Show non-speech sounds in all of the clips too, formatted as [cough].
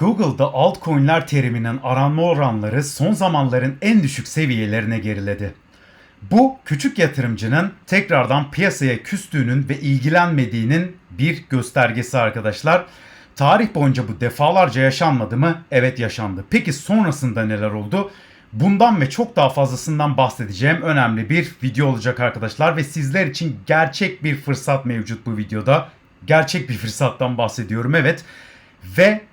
Google'da altcoin'ler teriminin aranma oranları son zamanların en düşük seviyelerine geriledi. Bu küçük yatırımcının tekrardan piyasaya küstüğünün ve ilgilenmediğinin bir göstergesi arkadaşlar. Tarih boyunca bu defalarca yaşanmadı mı? Evet yaşandı. Peki sonrasında neler oldu? Bundan ve çok daha fazlasından bahsedeceğim önemli bir video olacak arkadaşlar ve sizler için gerçek bir fırsat mevcut bu videoda. Gerçek bir fırsattan bahsediyorum evet. Ve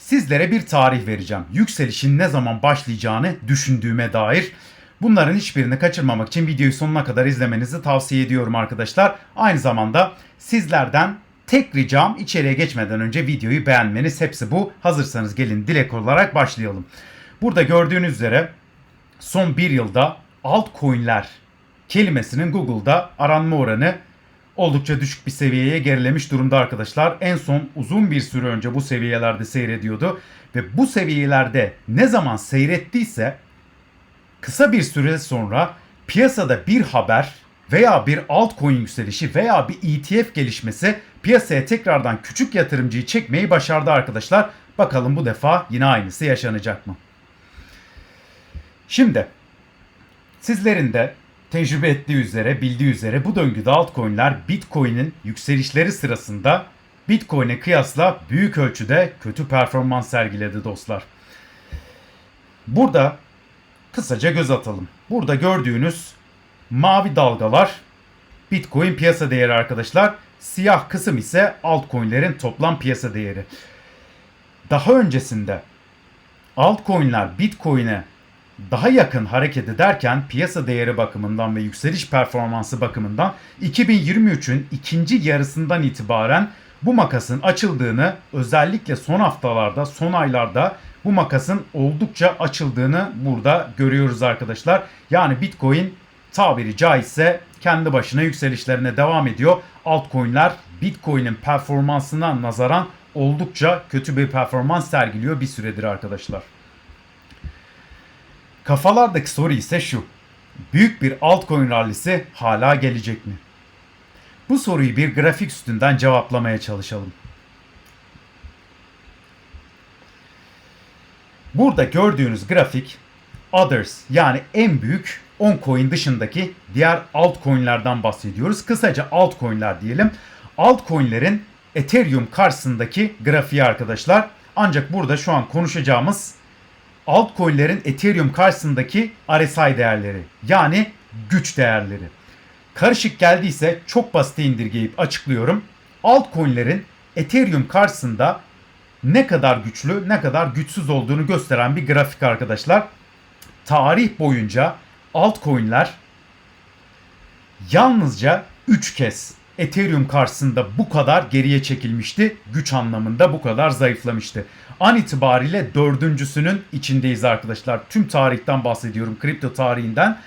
sizlere bir tarih vereceğim. Yükselişin ne zaman başlayacağını düşündüğüme dair. Bunların hiçbirini kaçırmamak için videoyu sonuna kadar izlemenizi tavsiye ediyorum arkadaşlar. Aynı zamanda sizlerden tek ricam içeriye geçmeden önce videoyu beğenmeniz. Hepsi bu. Hazırsanız gelin dilek olarak başlayalım. Burada gördüğünüz üzere son bir yılda altcoin'ler kelimesinin Google'da aranma oranı oldukça düşük bir seviyeye gerilemiş durumda arkadaşlar. En son uzun bir süre önce bu seviyelerde seyrediyordu ve bu seviyelerde ne zaman seyrettiyse kısa bir süre sonra piyasada bir haber veya bir altcoin yükselişi veya bir ETF gelişmesi piyasaya tekrardan küçük yatırımcıyı çekmeyi başardı arkadaşlar. Bakalım bu defa yine aynısı yaşanacak mı? Şimdi sizlerin de tecrübe ettiği üzere, bildiği üzere bu döngüde altcoin'ler Bitcoin'in yükselişleri sırasında Bitcoin'e kıyasla büyük ölçüde kötü performans sergiledi dostlar. Burada kısaca göz atalım. Burada gördüğünüz mavi dalgalar Bitcoin piyasa değeri arkadaşlar. Siyah kısım ise altcoin'lerin toplam piyasa değeri. Daha öncesinde altcoin'ler Bitcoin'e daha yakın hareket ederken piyasa değeri bakımından ve yükseliş performansı bakımından 2023'ün ikinci yarısından itibaren bu makasın açıldığını özellikle son haftalarda, son aylarda bu makasın oldukça açıldığını burada görüyoruz arkadaşlar. Yani Bitcoin tabiri caizse kendi başına yükselişlerine devam ediyor. Altcoin'ler Bitcoin'in performansına nazaran oldukça kötü bir performans sergiliyor bir süredir arkadaşlar. Kafalardaki soru ise şu. Büyük bir altcoin rallisi hala gelecek mi? Bu soruyu bir grafik üstünden cevaplamaya çalışalım. Burada gördüğünüz grafik others yani en büyük 10 coin dışındaki diğer altcoin'lerden bahsediyoruz. Kısaca altcoin'ler diyelim. Altcoin'lerin Ethereum karşısındaki grafiği arkadaşlar. Ancak burada şu an konuşacağımız altcoin'lerin Ethereum karşısındaki RSI değerleri yani güç değerleri. Karışık geldiyse çok basit indirgeyip açıklıyorum. Altcoin'lerin Ethereum karşısında ne kadar güçlü ne kadar güçsüz olduğunu gösteren bir grafik arkadaşlar. Tarih boyunca altcoin'ler yalnızca 3 kez Ethereum karşısında bu kadar geriye çekilmişti. Güç anlamında bu kadar zayıflamıştı. An itibariyle dördüncüsünün içindeyiz arkadaşlar. Tüm tarihten bahsediyorum. Kripto tarihinden.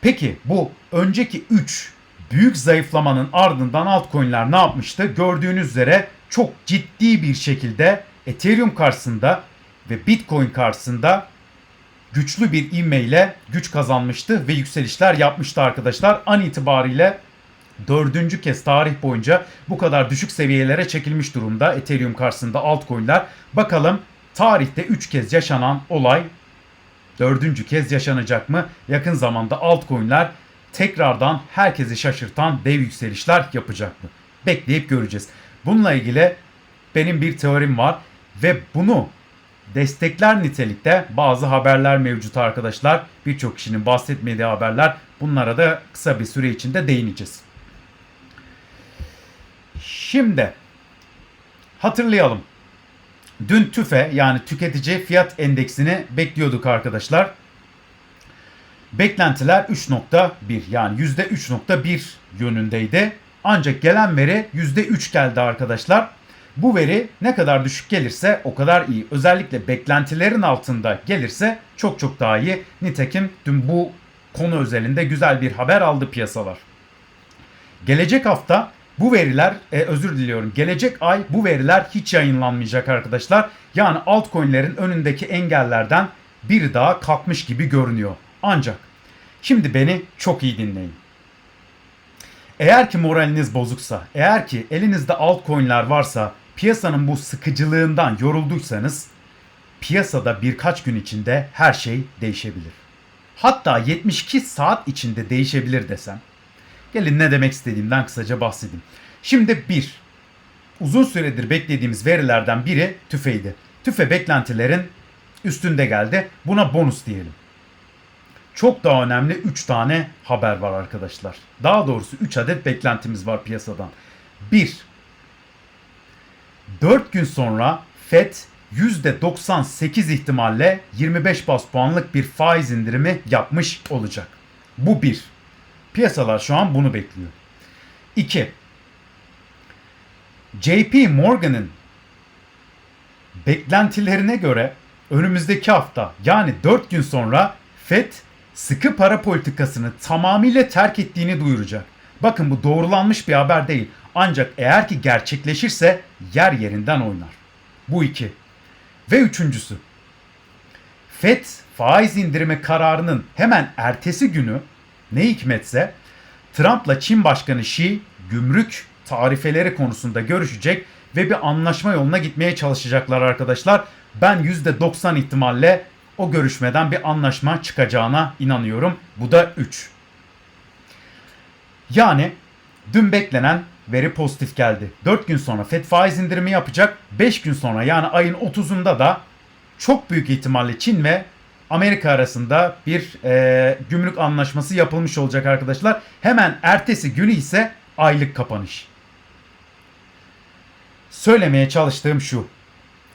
Peki bu önceki 3 büyük zayıflamanın ardından altcoin'ler ne yapmıştı? Gördüğünüz üzere çok ciddi bir şekilde Ethereum karşısında ve Bitcoin karşısında güçlü bir ivmeyle güç kazanmıştı ve yükselişler yapmıştı arkadaşlar. An itibariyle dördüncü kez tarih boyunca bu kadar düşük seviyelere çekilmiş durumda Ethereum karşısında altcoin'ler. Bakalım tarihte 3 kez yaşanan olay dördüncü kez yaşanacak mı? Yakın zamanda altcoin'ler tekrardan herkesi şaşırtan dev yükselişler yapacak mı? Bekleyip göreceğiz. Bununla ilgili benim bir teorim var ve bunu destekler nitelikte bazı haberler mevcut arkadaşlar. Birçok kişinin bahsetmediği haberler. Bunlara da kısa bir süre içinde değineceğiz. Şimdi hatırlayalım. Dün TÜFE yani tüketici fiyat endeksini bekliyorduk arkadaşlar. Beklentiler 3.1 yani %3.1 yönündeydi. Ancak gelen veri %3 geldi arkadaşlar. Bu veri ne kadar düşük gelirse o kadar iyi. Özellikle beklentilerin altında gelirse çok çok daha iyi. Nitekim dün bu konu özelinde güzel bir haber aldı piyasalar. Gelecek hafta bu veriler e, özür diliyorum. Gelecek ay bu veriler hiç yayınlanmayacak arkadaşlar. Yani altcoin'lerin önündeki engellerden biri daha kalkmış gibi görünüyor. Ancak şimdi beni çok iyi dinleyin. Eğer ki moraliniz bozuksa, eğer ki elinizde altcoin'ler varsa Piyasanın bu sıkıcılığından yorulduysanız piyasada birkaç gün içinde her şey değişebilir. Hatta 72 saat içinde değişebilir desem. Gelin ne demek istediğimden kısaca bahsedeyim. Şimdi bir, uzun süredir beklediğimiz verilerden biri tüfeydi. Tüfe beklentilerin üstünde geldi. Buna bonus diyelim. Çok daha önemli 3 tane haber var arkadaşlar. Daha doğrusu 3 adet beklentimiz var piyasadan. 1. 4 gün sonra FED %98 ihtimalle 25 bas puanlık bir faiz indirimi yapmış olacak. Bu bir. Piyasalar şu an bunu bekliyor. 2. JP Morgan'ın beklentilerine göre önümüzdeki hafta yani 4 gün sonra FED sıkı para politikasını tamamıyla terk ettiğini duyuracak. Bakın bu doğrulanmış bir haber değil. Ancak eğer ki gerçekleşirse yer yerinden oynar. Bu iki. Ve üçüncüsü. FED faiz indirimi kararının hemen ertesi günü ne hikmetse Trump'la Çin Başkanı Xi gümrük tarifeleri konusunda görüşecek ve bir anlaşma yoluna gitmeye çalışacaklar arkadaşlar. Ben %90 ihtimalle o görüşmeden bir anlaşma çıkacağına inanıyorum. Bu da 3. Yani dün beklenen veri pozitif geldi. 4 gün sonra FED faiz indirimi yapacak. 5 gün sonra yani ayın 30'unda da çok büyük ihtimalle Çin ve Amerika arasında bir e, gümrük anlaşması yapılmış olacak arkadaşlar. Hemen ertesi günü ise aylık kapanış. Söylemeye çalıştığım şu.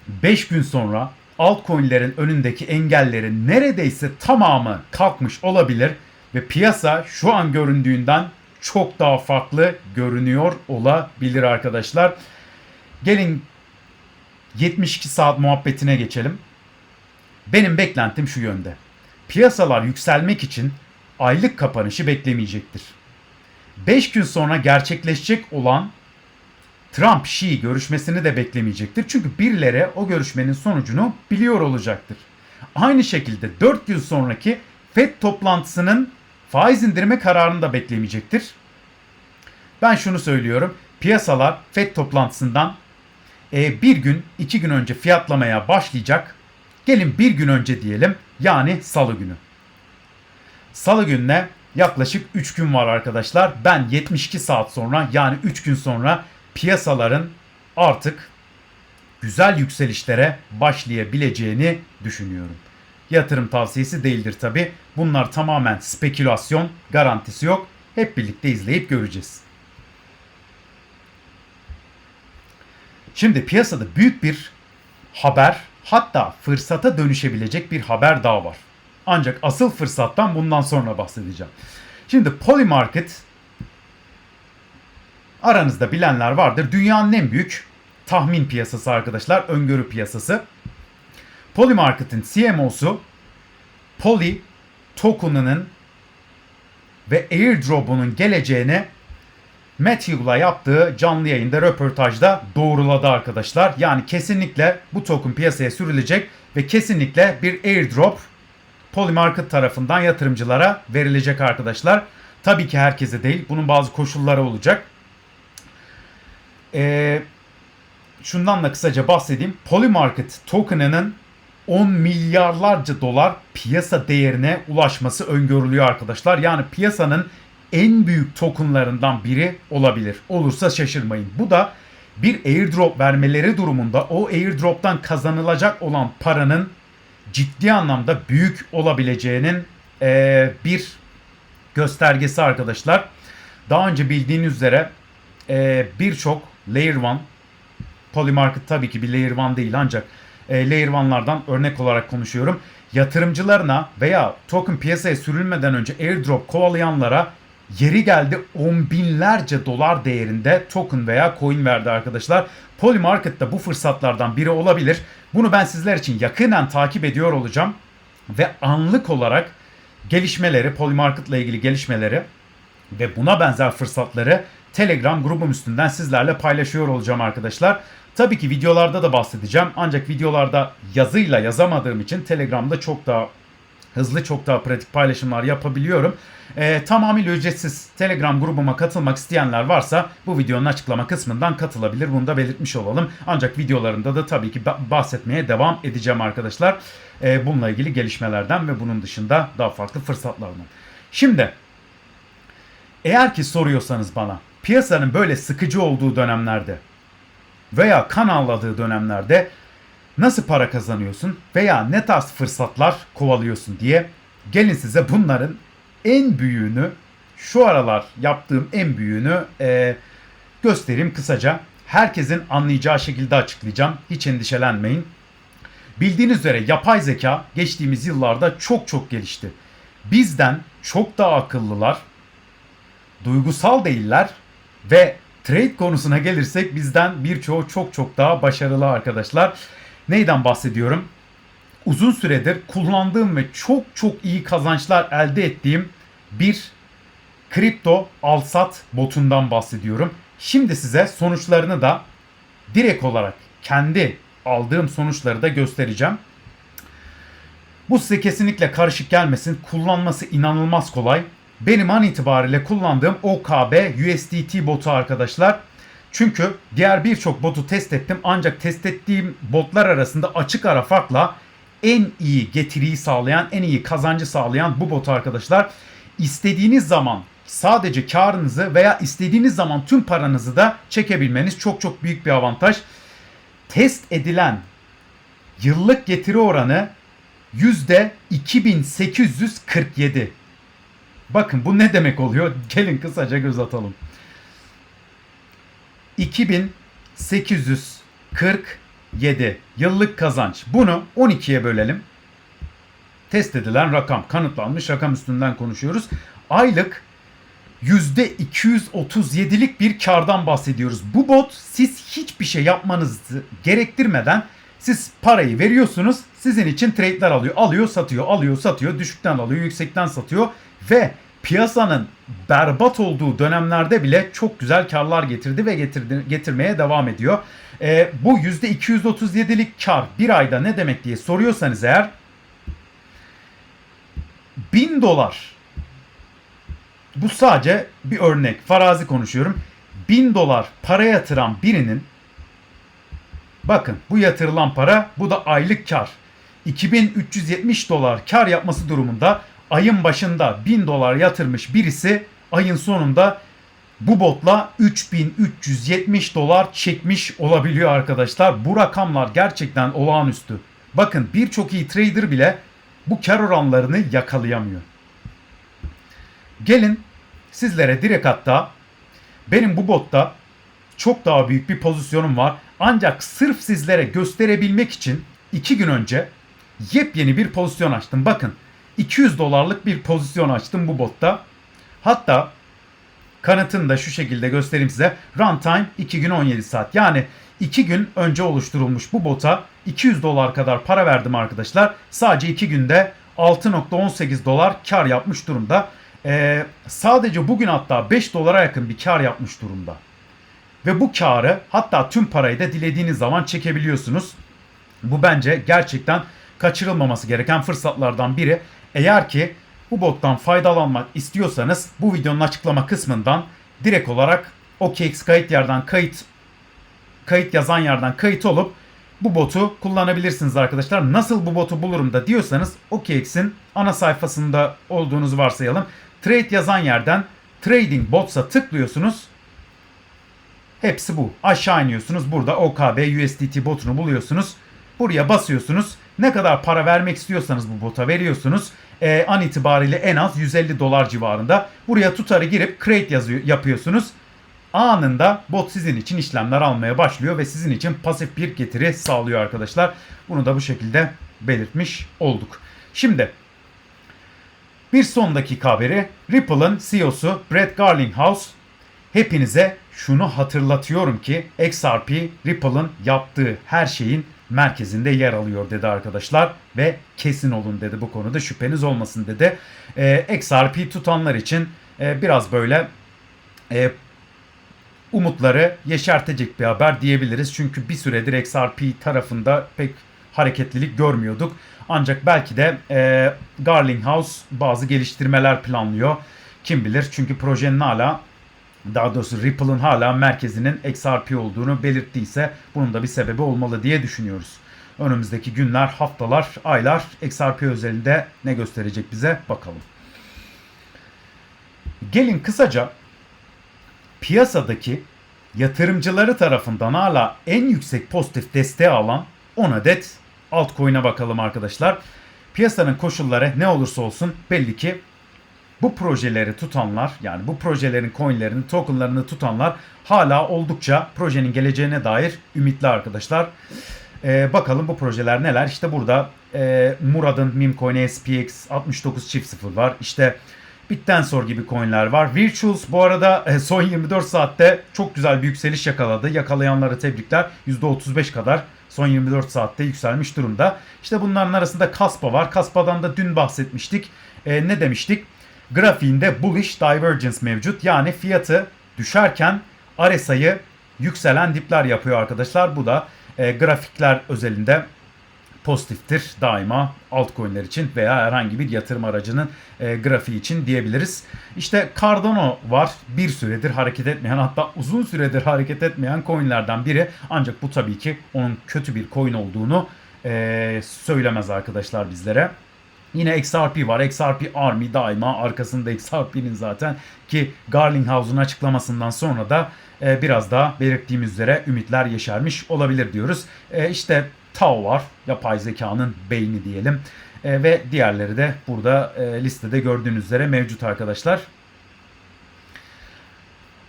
5 gün sonra altcoin'lerin önündeki engellerin neredeyse tamamı kalkmış olabilir ve piyasa şu an göründüğünden çok daha farklı görünüyor olabilir arkadaşlar. Gelin 72 saat muhabbetine geçelim. Benim beklentim şu yönde. Piyasalar yükselmek için aylık kapanışı beklemeyecektir. 5 gün sonra gerçekleşecek olan Trump-Xi görüşmesini de beklemeyecektir. Çünkü birileri o görüşmenin sonucunu biliyor olacaktır. Aynı şekilde 4 gün sonraki FED toplantısının faiz indirme kararını da beklemeyecektir. Ben şunu söylüyorum. Piyasalar FED toplantısından e, bir gün, iki gün önce fiyatlamaya başlayacak. Gelin bir gün önce diyelim. Yani salı günü. Salı gününe yaklaşık 3 gün var arkadaşlar. Ben 72 saat sonra yani 3 gün sonra piyasaların artık güzel yükselişlere başlayabileceğini düşünüyorum. Yatırım tavsiyesi değildir tabi. Bunlar tamamen spekülasyon, garantisi yok. Hep birlikte izleyip göreceğiz. Şimdi piyasada büyük bir haber hatta fırsata dönüşebilecek bir haber daha var. Ancak asıl fırsattan bundan sonra bahsedeceğim. Şimdi Polymarket aranızda bilenler vardır. Dünyanın en büyük tahmin piyasası arkadaşlar. Öngörü piyasası. Polymarket'in CMO'su Poly token'ının ve airdrop'unun geleceğini Matthew'la yaptığı canlı yayında röportajda doğruladı arkadaşlar. Yani kesinlikle bu token piyasaya sürülecek ve kesinlikle bir airdrop Polymarket tarafından yatırımcılara verilecek arkadaşlar. Tabii ki herkese değil. Bunun bazı koşulları olacak. Ee, şundan da kısaca bahsedeyim. Polymarket token'ının 10 milyarlarca dolar piyasa değerine ulaşması öngörülüyor arkadaşlar. Yani piyasanın en büyük tokenlarından biri olabilir. Olursa şaşırmayın. Bu da bir airdrop vermeleri durumunda o airdroptan kazanılacak olan paranın ciddi anlamda büyük olabileceğinin e, bir göstergesi arkadaşlar. Daha önce bildiğiniz üzere e, birçok Layer 1 Polymarket tabii ki bir Layer 1 değil ancak e, Layer 1'lardan örnek olarak konuşuyorum. Yatırımcılarına veya token piyasaya sürülmeden önce airdrop kovalayanlara yeri geldi on binlerce dolar değerinde token veya coin verdi arkadaşlar. Polymarket'ta bu fırsatlardan biri olabilir. Bunu ben sizler için yakından takip ediyor olacağım. Ve anlık olarak gelişmeleri, Polymarket ile ilgili gelişmeleri ve buna benzer fırsatları Telegram grubum üstünden sizlerle paylaşıyor olacağım arkadaşlar. Tabii ki videolarda da bahsedeceğim. Ancak videolarda yazıyla yazamadığım için Telegram'da çok daha hızlı çok daha pratik paylaşımlar yapabiliyorum. Ee, tamamıyla ücretsiz Telegram grubuma katılmak isteyenler varsa bu videonun açıklama kısmından katılabilir. Bunu da belirtmiş olalım. Ancak videolarında da tabii ki ba- bahsetmeye devam edeceğim arkadaşlar. Ee, bununla ilgili gelişmelerden ve bunun dışında daha farklı fırsatlardan. Şimdi eğer ki soruyorsanız bana piyasanın böyle sıkıcı olduğu dönemlerde veya kan ağladığı dönemlerde nasıl para kazanıyorsun veya ne tarz fırsatlar kovalıyorsun diye gelin size bunların en büyüğünü şu aralar yaptığım en büyüğünü e, göstereyim kısaca. Herkesin anlayacağı şekilde açıklayacağım. Hiç endişelenmeyin. Bildiğiniz üzere yapay zeka geçtiğimiz yıllarda çok çok gelişti. Bizden çok daha akıllılar, duygusal değiller ve trade konusuna gelirsek bizden birçoğu çok çok daha başarılı arkadaşlar. Neyden bahsediyorum? Uzun süredir kullandığım ve çok çok iyi kazançlar elde ettiğim bir kripto alsat botundan bahsediyorum. Şimdi size sonuçlarını da direkt olarak kendi aldığım sonuçları da göstereceğim. Bu size kesinlikle karışık gelmesin. Kullanması inanılmaz kolay. Benim an itibariyle kullandığım OKB USDT botu arkadaşlar. Çünkü diğer birçok botu test ettim. Ancak test ettiğim botlar arasında açık ara farkla en iyi getiriyi sağlayan, en iyi kazancı sağlayan bu bot arkadaşlar. İstediğiniz zaman sadece karınızı veya istediğiniz zaman tüm paranızı da çekebilmeniz çok çok büyük bir avantaj. Test edilen yıllık getiri oranı yüzde 2847. Bakın bu ne demek oluyor? [laughs] Gelin kısaca göz atalım. 2847 yıllık kazanç. Bunu 12'ye bölelim. Test edilen rakam, kanıtlanmış rakam üstünden konuşuyoruz. Aylık %237'lik bir kardan bahsediyoruz. Bu bot siz hiçbir şey yapmanızı gerektirmeden siz parayı veriyorsunuz. Sizin için trade'ler alıyor. Alıyor, satıyor, alıyor, satıyor. Düşükten alıyor, yüksekten satıyor. Ve piyasanın berbat olduğu dönemlerde bile çok güzel karlar getirdi ve getirdi, getirmeye devam ediyor. Ee, bu %237'lik kar bir ayda ne demek diye soruyorsanız eğer 1000 dolar bu sadece bir örnek. Farazi konuşuyorum. 1000 dolar para yatıran birinin bakın bu yatırılan para bu da aylık kar. 2370 dolar kar yapması durumunda ayın başında 1000 dolar yatırmış birisi ayın sonunda bu botla 3370 dolar çekmiş olabiliyor arkadaşlar. Bu rakamlar gerçekten olağanüstü. Bakın birçok iyi trader bile bu kar oranlarını yakalayamıyor. Gelin sizlere direkt hatta benim bu botta çok daha büyük bir pozisyonum var. Ancak sırf sizlere gösterebilmek için 2 gün önce yepyeni bir pozisyon açtım. Bakın 200 dolarlık bir pozisyon açtım bu botta. Hatta kanıtını da şu şekilde göstereyim size. Runtime 2 gün 17 saat. Yani 2 gün önce oluşturulmuş bu bota 200 dolar kadar para verdim arkadaşlar. Sadece 2 günde 6.18 dolar kar yapmış durumda. Ee, sadece bugün hatta 5 dolara yakın bir kar yapmış durumda. Ve bu karı hatta tüm parayı da dilediğiniz zaman çekebiliyorsunuz. Bu bence gerçekten kaçırılmaması gereken fırsatlardan biri. Eğer ki bu bottan faydalanmak istiyorsanız bu videonun açıklama kısmından direkt olarak OKX kayıt yerden kayıt kayıt yazan yerden kayıt olup bu botu kullanabilirsiniz arkadaşlar. Nasıl bu botu bulurum da diyorsanız OKX'in ana sayfasında olduğunuzu varsayalım. Trade yazan yerden Trading Bots'a tıklıyorsunuz. Hepsi bu. Aşağı iniyorsunuz. Burada OKB USDT botunu buluyorsunuz. Buraya basıyorsunuz. Ne kadar para vermek istiyorsanız bu bota veriyorsunuz. Ee, an itibariyle en az 150 dolar civarında. Buraya tutarı girip create yazıyor, yapıyorsunuz. Anında bot sizin için işlemler almaya başlıyor ve sizin için pasif bir getiri sağlıyor arkadaşlar. Bunu da bu şekilde belirtmiş olduk. Şimdi bir son dakika haberi. Ripple'ın CEO'su Brett Garlinghouse hepinize şunu hatırlatıyorum ki XRP Ripple'ın yaptığı her şeyin merkezinde yer alıyor dedi arkadaşlar ve kesin olun dedi bu konuda şüpheniz olmasın dedi. Ee, XRP tutanlar için e, biraz böyle e, umutları yeşertecek bir haber diyebiliriz. Çünkü bir süredir XRP tarafında pek hareketlilik görmüyorduk. Ancak belki de e, Garling House bazı geliştirmeler planlıyor. Kim bilir çünkü projenin hala daha doğrusu Ripple'ın hala merkezinin XRP olduğunu belirttiyse bunun da bir sebebi olmalı diye düşünüyoruz. Önümüzdeki günler, haftalar, aylar XRP özelinde ne gösterecek bize bakalım. Gelin kısaca piyasadaki yatırımcıları tarafından hala en yüksek pozitif desteği alan 10 adet altcoin'e bakalım arkadaşlar. Piyasanın koşulları ne olursa olsun belli ki bu projeleri tutanlar yani bu projelerin coinlerini, tokenlarını tutanlar hala oldukça projenin geleceğine dair ümitli arkadaşlar. Ee, bakalım bu projeler neler? İşte burada e, Murad'ın meme coin SPX 69 çift 0 var. İşte Bittensor gibi coinler var. Virtuals bu arada e, son 24 saatte çok güzel bir yükseliş yakaladı. Yakalayanları tebrikler. %35 kadar son 24 saatte yükselmiş durumda. İşte bunların arasında Kaspa var. Kaspa'dan da dün bahsetmiştik. E, ne demiştik? Grafiğinde bullish divergence mevcut. Yani fiyatı düşerken RSI'yi yükselen dipler yapıyor arkadaşlar. Bu da e, grafikler özelinde pozitiftir daima altcoin'ler için veya herhangi bir yatırım aracının e, grafiği için diyebiliriz. İşte Cardano var. Bir süredir hareket etmeyen hatta uzun süredir hareket etmeyen coin'lerden biri. Ancak bu tabii ki onun kötü bir coin olduğunu e, söylemez arkadaşlar bizlere. Yine XRP var. XRP Army daima arkasında XRP'nin zaten ki Garlinghouse'un açıklamasından sonra da e, biraz daha belirttiğimiz üzere ümitler yeşermiş olabilir diyoruz. E, işte Tau var. Yapay zekanın beyni diyelim. E, ve diğerleri de burada e, listede gördüğünüz üzere mevcut arkadaşlar.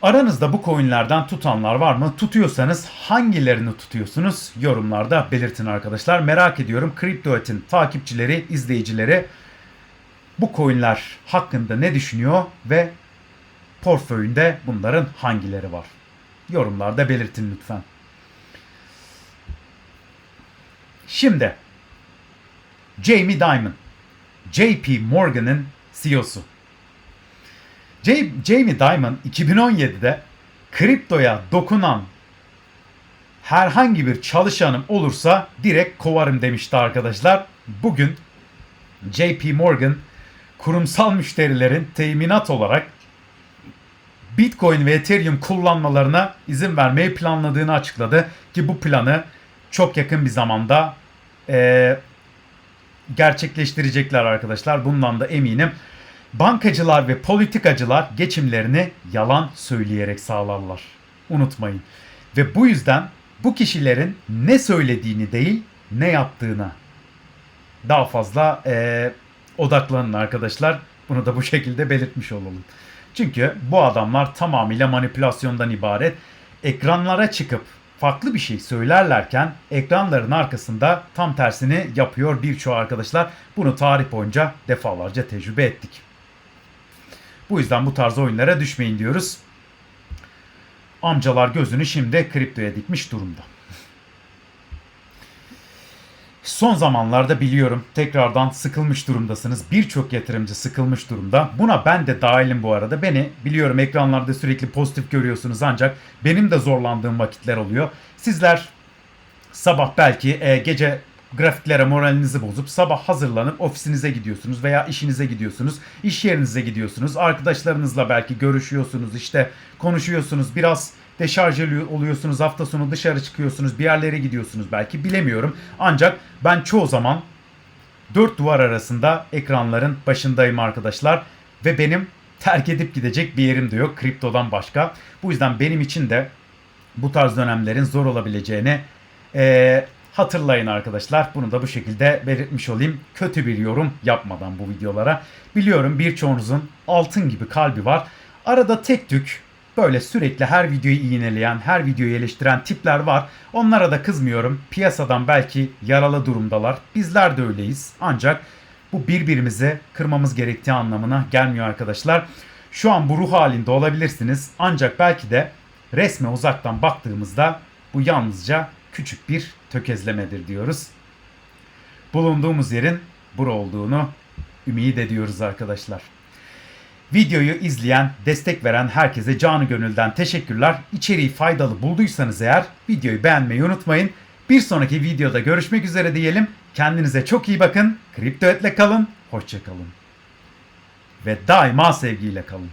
Aranızda bu coinlerden tutanlar var mı? Tutuyorsanız hangilerini tutuyorsunuz? Yorumlarda belirtin arkadaşlar. Merak ediyorum CryptoEt'in takipçileri, izleyicileri bu coinler hakkında ne düşünüyor ve portföyünde bunların hangileri var? Yorumlarda belirtin lütfen. Şimdi Jamie Dimon, JP Morgan'ın CEO'su. Jamie Dimon 2017'de kriptoya dokunan herhangi bir çalışanım olursa direkt kovarım demişti arkadaşlar. Bugün JP Morgan kurumsal müşterilerin teminat olarak Bitcoin ve Ethereum kullanmalarına izin vermeyi planladığını açıkladı ki bu planı çok yakın bir zamanda e, gerçekleştirecekler arkadaşlar. Bundan da eminim. Bankacılar ve politikacılar geçimlerini yalan söyleyerek sağlarlar. Unutmayın. Ve bu yüzden bu kişilerin ne söylediğini değil ne yaptığına daha fazla e, odaklanın arkadaşlar. Bunu da bu şekilde belirtmiş olalım. Çünkü bu adamlar tamamıyla manipülasyondan ibaret. Ekranlara çıkıp farklı bir şey söylerlerken ekranların arkasında tam tersini yapıyor birçoğu arkadaşlar. Bunu tarih boyunca defalarca tecrübe ettik. Bu yüzden bu tarz oyunlara düşmeyin diyoruz. Amcalar gözünü şimdi kriptoya dikmiş durumda. Son zamanlarda biliyorum tekrardan sıkılmış durumdasınız. Birçok yatırımcı sıkılmış durumda. Buna ben de dahilim bu arada. Beni biliyorum ekranlarda sürekli pozitif görüyorsunuz ancak benim de zorlandığım vakitler oluyor. Sizler sabah belki e, gece grafiklere moralinizi bozup sabah hazırlanıp ofisinize gidiyorsunuz veya işinize gidiyorsunuz, iş yerinize gidiyorsunuz, arkadaşlarınızla belki görüşüyorsunuz, işte konuşuyorsunuz, biraz deşarj oluyorsunuz, hafta sonu dışarı çıkıyorsunuz, bir yerlere gidiyorsunuz belki bilemiyorum. Ancak ben çoğu zaman dört duvar arasında ekranların başındayım arkadaşlar ve benim terk edip gidecek bir yerim de yok kriptodan başka. Bu yüzden benim için de bu tarz dönemlerin zor olabileceğini e, hatırlayın arkadaşlar. Bunu da bu şekilde belirtmiş olayım. Kötü bir yorum yapmadan bu videolara. Biliyorum birçoğunuzun altın gibi kalbi var. Arada tek tük böyle sürekli her videoyu iğneleyen, her videoyu eleştiren tipler var. Onlara da kızmıyorum. Piyasadan belki yaralı durumdalar. Bizler de öyleyiz. Ancak bu birbirimizi kırmamız gerektiği anlamına gelmiyor arkadaşlar. Şu an bu ruh halinde olabilirsiniz. Ancak belki de resme uzaktan baktığımızda bu yalnızca küçük bir tökezlemedir diyoruz. Bulunduğumuz yerin bura olduğunu ümit ediyoruz arkadaşlar. Videoyu izleyen, destek veren herkese canı gönülden teşekkürler. İçeriği faydalı bulduysanız eğer videoyu beğenmeyi unutmayın. Bir sonraki videoda görüşmek üzere diyelim. Kendinize çok iyi bakın. Kripto etle kalın. Hoşçakalın. Ve daima sevgiyle kalın.